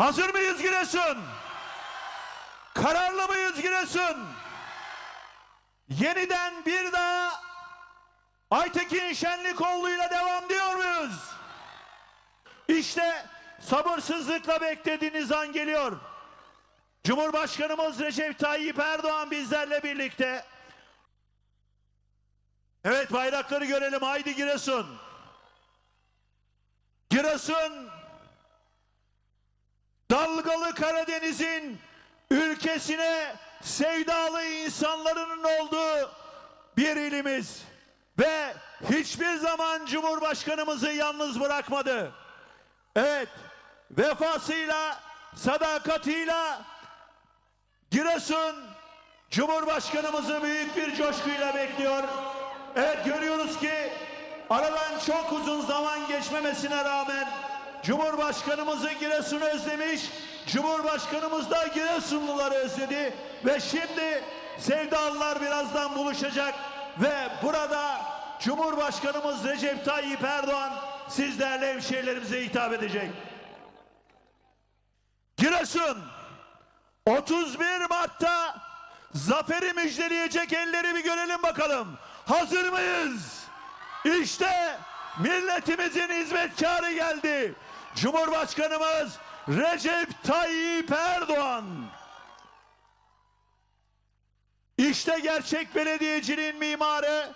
Hazır mıyız Giresun? Kararlı mıyız Giresun? Yeniden bir daha Aytekin Şenlikoğlu'yla devam diyor muyuz? İşte sabırsızlıkla beklediğiniz an geliyor. Cumhurbaşkanımız Recep Tayyip Erdoğan bizlerle birlikte. Evet bayrakları görelim. Haydi Giresun. Giresun dalgalı Karadeniz'in ülkesine sevdalı insanların olduğu bir ilimiz ve hiçbir zaman Cumhurbaşkanımızı yalnız bırakmadı. Evet, vefasıyla, sadakatiyle Giresun Cumhurbaşkanımızı büyük bir coşkuyla bekliyor. Evet görüyoruz ki aradan çok uzun zaman geçmemesine rağmen Cumhurbaşkanımızı Giresun özlemiş, Cumhurbaşkanımız da Giresunluları özledi ve şimdi sevdalılar birazdan buluşacak ve burada Cumhurbaşkanımız Recep Tayyip Erdoğan sizlerle hemşehrilerimize hitap edecek. Giresun 31 Mart'ta zaferi müjdeleyecek elleri bir görelim bakalım. Hazır mıyız? İşte milletimizin hizmetkarı geldi. Cumhurbaşkanımız Recep Tayyip Erdoğan. İşte gerçek belediyeciliğin mimarı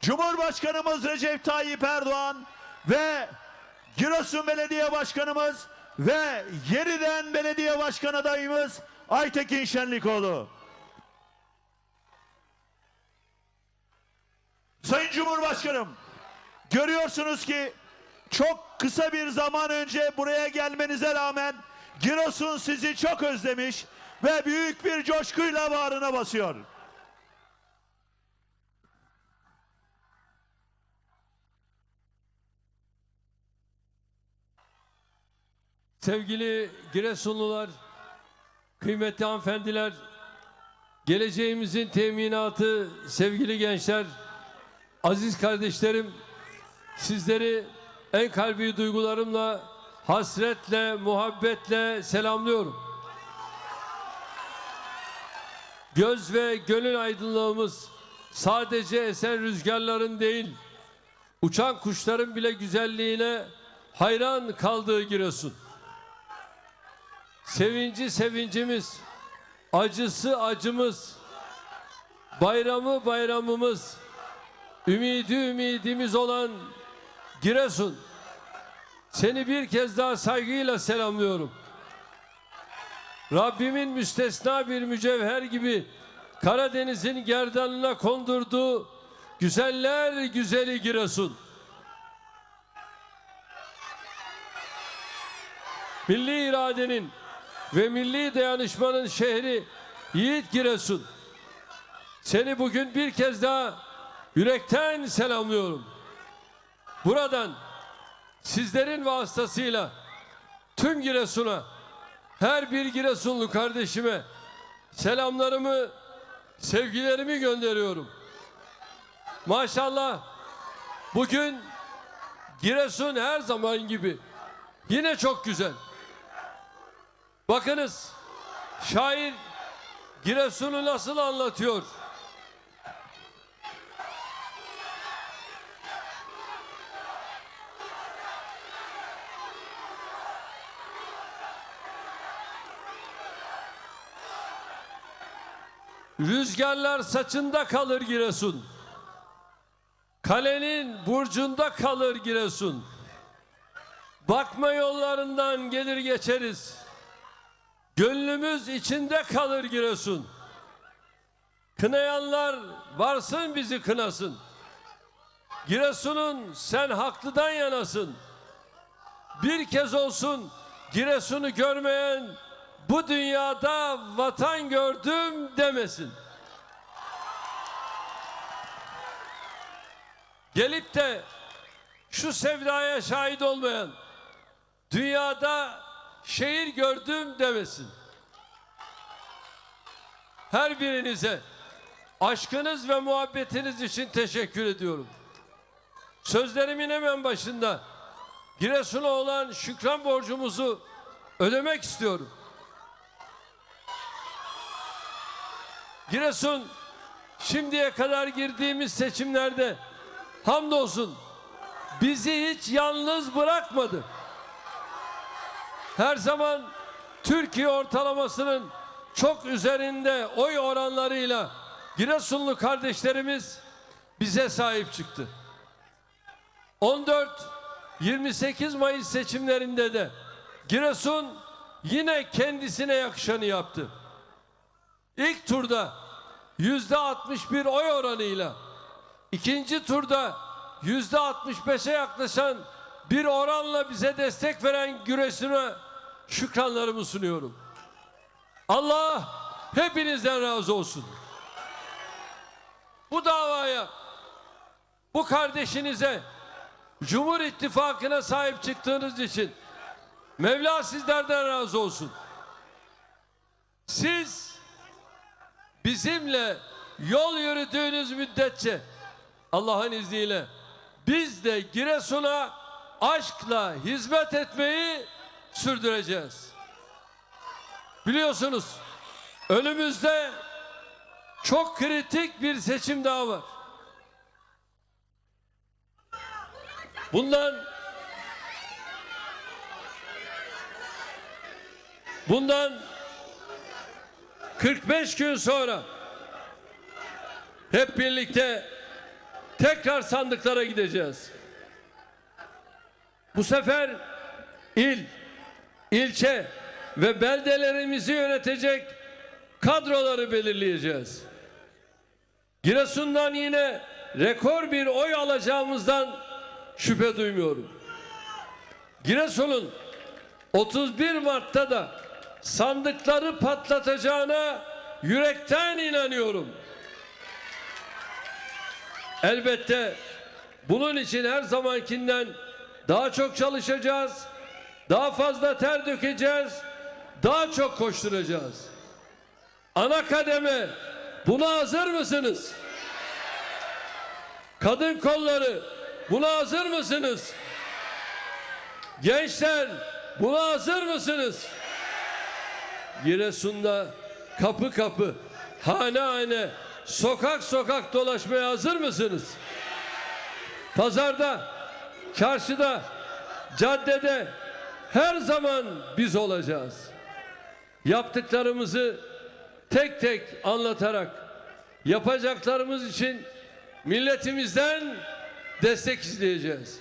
Cumhurbaşkanımız Recep Tayyip Erdoğan ve Giresun Belediye Başkanımız ve yeniden belediye başkan adayımız Aytekin Şenlikoğlu. Sayın Cumhurbaşkanım, görüyorsunuz ki çok kısa bir zaman önce buraya gelmenize rağmen Giresun sizi çok özlemiş ve büyük bir coşkuyla bağrına basıyor. Sevgili Giresunlular, kıymetli hanımefendiler, geleceğimizin teminatı sevgili gençler, aziz kardeşlerim, sizleri en kalbi duygularımla, hasretle, muhabbetle selamlıyorum. Göz ve gönül aydınlığımız sadece esen rüzgarların değil, uçan kuşların bile güzelliğine hayran kaldığı Giresun. Sevinci sevincimiz, acısı acımız, bayramı bayramımız, ümidi ümidimiz olan Giresun. Seni bir kez daha saygıyla selamlıyorum. Rabbimin müstesna bir mücevher gibi Karadeniz'in gerdanına kondurduğu güzeller güzeli Giresun. Milli iradenin ve milli dayanışmanın şehri Yiğit Giresun. Seni bugün bir kez daha yürekten selamlıyorum. Buradan sizlerin vasıtasıyla tüm Giresun'a, her bir Giresunlu kardeşime selamlarımı, sevgilerimi gönderiyorum. Maşallah bugün Giresun her zaman gibi yine çok güzel. Bakınız şair Giresun'u nasıl anlatıyor? Rüzgarlar saçında kalır Giresun. Kalenin burcunda kalır Giresun. Bakma yollarından gelir geçeriz. Gönlümüz içinde kalır Giresun. Kınayanlar varsın bizi kınasın. Giresun'un sen haklıdan yanasın. Bir kez olsun Giresun'u görmeyen bu dünyada vatan gördüm demesin. Gelip de şu sevdaya şahit olmayan dünyada şehir gördüm demesin. Her birinize aşkınız ve muhabbetiniz için teşekkür ediyorum. Sözlerimin hemen başında Giresun'a olan şükran borcumuzu ödemek istiyorum. Giresun şimdiye kadar girdiğimiz seçimlerde hamdolsun bizi hiç yalnız bırakmadı. Her zaman Türkiye ortalamasının çok üzerinde oy oranlarıyla Giresunlu kardeşlerimiz bize sahip çıktı. 14-28 Mayıs seçimlerinde de Giresun yine kendisine yakışanı yaptı. İlk turda yüzde 61 oy oranıyla ikinci turda yüzde 65'e yaklaşan bir oranla bize destek veren Giresun'a şükranlarımı sunuyorum. Allah hepinizden razı olsun. Bu davaya, bu kardeşinize, Cumhur İttifakı'na sahip çıktığınız için Mevla sizlerden razı olsun. Siz bizimle yol yürüdüğünüz müddetçe Allah'ın izniyle biz de Giresun'a aşkla hizmet etmeyi sürdüreceğiz. Biliyorsunuz önümüzde çok kritik bir seçim daha var. Bundan bundan 45 gün sonra hep birlikte tekrar sandıklara gideceğiz. Bu sefer il, ilçe ve beldelerimizi yönetecek kadroları belirleyeceğiz. Giresun'dan yine rekor bir oy alacağımızdan şüphe duymuyorum. Giresun'un 31 Mart'ta da sandıkları patlatacağına yürekten inanıyorum. Elbette bunun için her zamankinden daha çok çalışacağız, daha fazla ter dökeceğiz, daha çok koşturacağız. Ana kademe buna hazır mısınız? Kadın kolları buna hazır mısınız? Gençler buna hazır mısınız? Giresun'da kapı kapı, hane hane, sokak sokak dolaşmaya hazır mısınız? Pazarda, çarşıda, caddede her zaman biz olacağız. Yaptıklarımızı tek tek anlatarak yapacaklarımız için milletimizden destek isteyeceğiz.